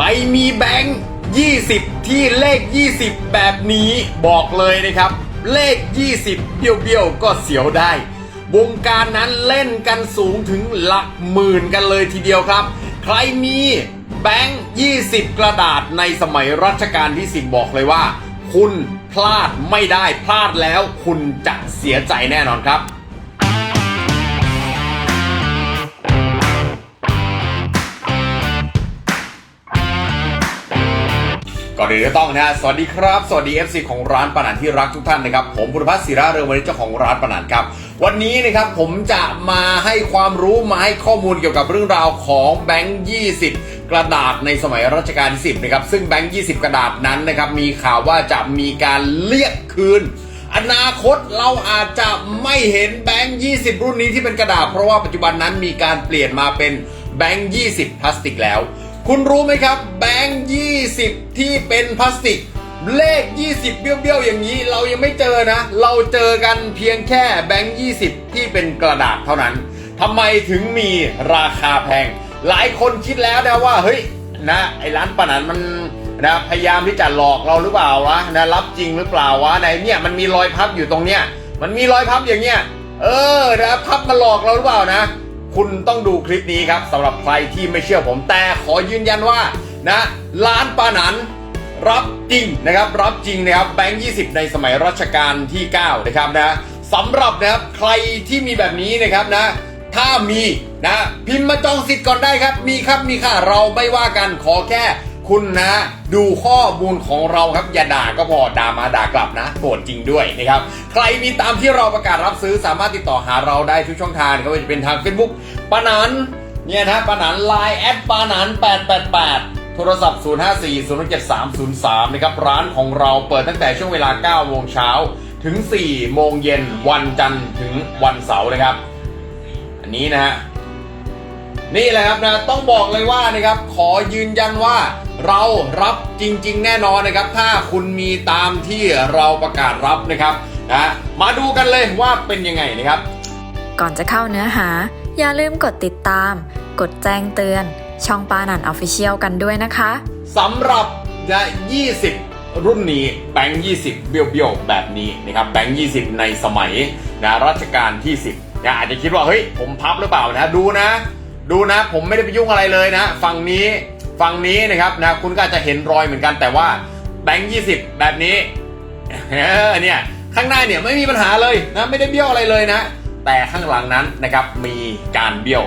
รมีแบงค์20 ที่เลข 20 แบบนี้บอกเลยนะครับ เลข 20 เบี้ยวๆ ก็เสียวได้ วงการนั้นเล่นกันสูงถึงหลักหมื่นกันเลยทีเดียวครับ ใครมีแบงค์20 กระดาษในสมัยรัชกาลที่ 10 บอกเลยว่า คุณพลาดไม่ได้พลาดแล้ว คุณจะเสียใจแน่นอนครับ ก่อนอื่นก็ต้องนะสวัสดีครับ สวัสดี FC ของร้านปานันที่รักทุกท่านนะครับ ผมพุทธพัฒน์ศิระเรืองวันนี้เจ้าของร้านปานันครับ วันนี้นะครับผมจะมาให้ความรู้มาให้ข้อมูลเกี่ยวกับเรื่องราวของแบงค์20 กระดาษในสมัยรัชกาลที่10นะครับ ซึ่งแบงค์20 กระดาษนั้นนะครับมีข่าวว่าจะมีการเรียกคืน อนาคตเราอาจจะไม่เห็นแบงค์20 รุ่นนี้ที่เป็นกระดาษ เพราะว่าปัจจุบันนั้นมีการเปลี่ยนมาเป็นแบงค์20พลาสติกแล้ว คุณรู้ไหมครับ แบงค์20ที่เป็นพลาสติก เลข 20 เบี้ยวๆอย่างนี้ เรายังไม่เจอนะ เราเจอกันเพียงแค่แบงค์20 ที่เป็นกระดาษเท่านั้นทำไมถึงมีราคาแพง หลายคนคิดแล้วนะว่าเฮ้ยนะไอ้ร้านปนันมันนะพยายามที่จะหลอกเราหรือเปล่าวะนะรับจริงหรือเปล่าวะในเนี่ยมันมีรอยพับอยู่ตรงเนี้ยมันมีรอยพับอย่างเงี้ยเออนะพับมาหลอกเราหรือเปล่านะ คุณต้องดูคลิปนี้ครับสำหรับใครที่ไม่เชื่อผมแต่ขอยืนยันว่านะร้านปานันรับจริงนะครับ รับจริงนะครับแบงค์20 ในสมัยรัชกาลที่ 9 นะครับนะสำหรับนะครับใครที่มีแบบนี้นะครับนะ ถ้ามีนะพิมพ์มาจองสิทธิ์ก่อนได้ครับ มีครับมีค่ะเราไม่ว่ากันขอแค่ คุณนะดูข้อมูลของเราครับอย่าด่าก็พอด่ามาด่ากลับนะโปรดจริงด้วยนะครับ ใครมีตามที่เราประกาศรับซื้อสามารถติดต่อหาเราได้ทุกช่องทางก็ว่าจะเป็นทาง Facebook ปานันเนี่ยนะปานันไลน์แอดปานัน888โทรศัพท์ 054 073 03 นะครับ ร้านของเราเปิดตั้งแต่ช่วงเวลา 9 โมงเช้า ถึง 4 โมงเย็น วันจันทร์ถึงวันเสาร์นะครับ อันนี้นะฮะ นี่แหละครับนะต้องบอกเลยว่านะครับขอยืนยันว่าเรารับจริง ๆ แน่นอนนะครับ ถ้าคุณมีตามที่เราประกาศรับนะครับนะมาดูกันเลยว่าเป็นยังไงนะครับ ก่อนจะเข้าเนื้อหา อย่าลืมกดติดตาม กดแจ้งเตือน ช่องปานันออฟฟิเชียลกันด้วยนะคะสำหรับนะ20 รุ่นนี้แบงค์20 เบี้ยวๆ แบบนี้นะครับแบงค์20 ในสมัยนะรัชกาลที่ 10นะอาจจะคิดว่าเฮ้ยผมพับหรือเปล่านะดูนะ ดูนะ ผมไม่ได้ไปยุ่งอะไรเลยนะ ฝั่งนี้ฝั่งนี้นะครับนะคุณก็อาจจะเห็นรอยเหมือนกันแต่ว่าแบงค์20แบบนี้เออเนี่ยข้างหน้าเนี่ยไม่มีปัญหาเลยนะไม่ได้เบี้ยวอะไรเลยนะ แต่ข้างหลังนั้นนะครับมีการเบี้ยว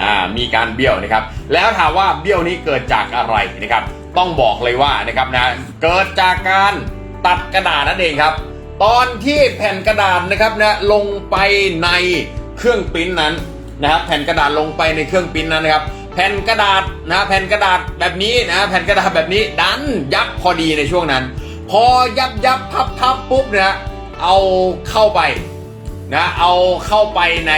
อ่ามีการเบี้ยวนะครับ แล้วถามว่าเบี้ยวนี้เกิดจากอะไรนะครับ ต้องบอกเลยว่านะครับนะเกิดจากการตัดกระดาษนั่นเองครับ ตอนที่แผ่นกระดาษนะครับนะลงไปในเครื่องปริ้นนั้น นะครับแผ่นกระดาษลงไปในเครื่องปิ้นนั้นนะครับ แผ่นกระดาษนะแผ่นกระดาษแบบนี้นะแผ่นกระดาษแบบนี้ดันยับพอดีในช่วงนั้น พอยับยับพับพับปุ๊บเนี่ยเอาเข้าไปนะเอาเข้าไปใน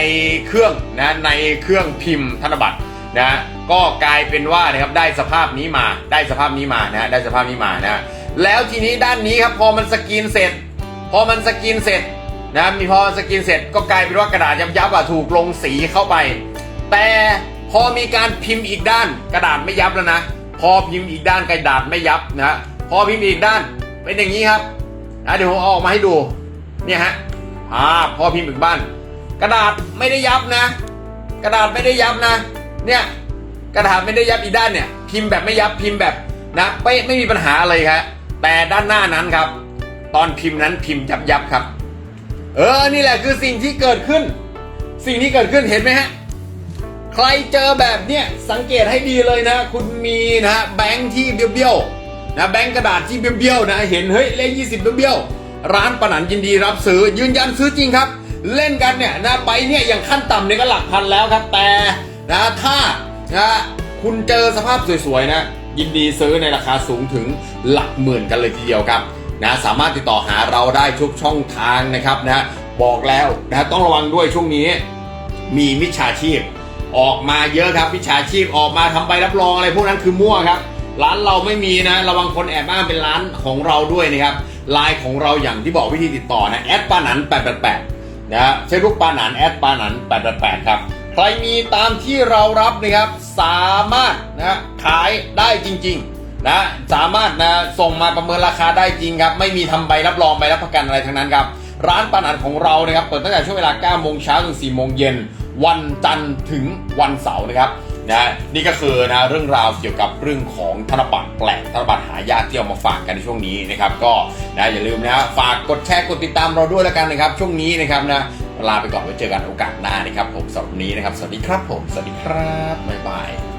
เครื่องนะในเครื่องพิมพ์ธนบัตรนะก็กลายเป็นว่านะครับได้สภาพนี้มาได้สภาพนี้มานะได้สภาพนี้มานะแล้วทีนี้ด้านนี้ครับพอมันสกรีนเสร็จ พอมันสกรีนเสร็จ นะมีพอสกรีนเสร็จก็กลายเป็นว่ากระดาษยับยับๆอะถูกลงสีเข้าไป แต่พอมีการพิมพ์อีกด้านกระดาษไม่ยับแล้วนะ พอพิมพ์อีกด้านกระดาษไม่ยับนะพอพิมพ์อีกด้านเป็นอย่างนี้ครับนะเดี๋ยวผมเอาออกมาให้ดูเนี่ยฮะอ่าพอพิมพ์อีกบ้าน กระดาษไม่ได้ยับนะ กระดาษไม่ได้ยับนะ เนี่ยกระดาษไม่ได้ยับอีกด้านเนี่ย พิมพ์แบบไม่ยับพิมพ์แบบนะไม่ไม่มีปัญหาอะไรครับแต่ด้านหน้านั้นครับ ตอนพิมพ์นั้นพิมพ์ยับยับครับ เออ นี่แหละคือสิ่งที่เกิดขึ้น สิ่งที่เกิดขึ้นเห็นไหมฮะ ใครเจอแบบเนี้ยสังเกตให้ดีเลยนะ คุณมีนะแบงค์ที่เบี้ยวๆนะแบงค์กระดาษที่เบี้ยวๆนะ เห็นเฮ้ยเลข20เบี้ยวๆร้านปนันยินดีรับซื้อยืนยันซื้อจริงครับ เล่นกันเนี่ยนะไปเนี่ยอย่างขั้นต่ำเนี่ยก็หลักพันแล้วครับ แต่นะถ้านะคุณเจอสภาพสวยๆนะยินดีซื้อในราคาสูงถึงหลักหมื่นกันเลยทีเดียวครับ นะสามารถติดต่อหาเราได้ทุกช่องทางนะครับนะบอกแล้วนะต้องระวังด้วยช่วงนี้ มีมิจฉาชีพ ออกมาเยอะครับมิจฉาชีพออกมาทำใบรับรองอะไรพวกนั้นคือมั่วครับ ร้านเราไม่มีนะ ระวังคนแอบอ้างเป็นร้านของเราด้วยนะครับไลน์ของเราอย่างที่บอกวิธีติดต่อนะแอดปานัน888นะฮะเฟซบุ๊กปานันแอดปานัน888ครับใคใครมีตามที่เรารับนะครับสามารถนะขายได้จริง ๆ นะสามารถนะส่งมาประเมินราคาได้จริงครับ ไม่มีทำใบรับรองใบรับประกันอะไรทั้งนั้นครับ ร้านปานันของเรานะครับเปิดตั้งแต่ช่วงเวลา9โมงเช้าถึง4โมงเย็นวันจันทร์ถึงวันเสาร์นะครับนะนี่ก็คือนะเรื่องราวเกี่ยวกับเรื่องของธนบัตรแปลกธนบัตรหายากที่เอามาฝากกันในช่วงนี้นะครับ ก็นะอย่าลืมนะฝากกดแชร์กดติดตามเราด้วยแล้วกันนะครับ ช่วงนี้นะครับนะลาไปก่อนไว้เจอกันโอกาสหน้านะครับผมสำหรับวันนี้นะครับ สวัสดีครับผมสวัสดีครับบ๊ายบาย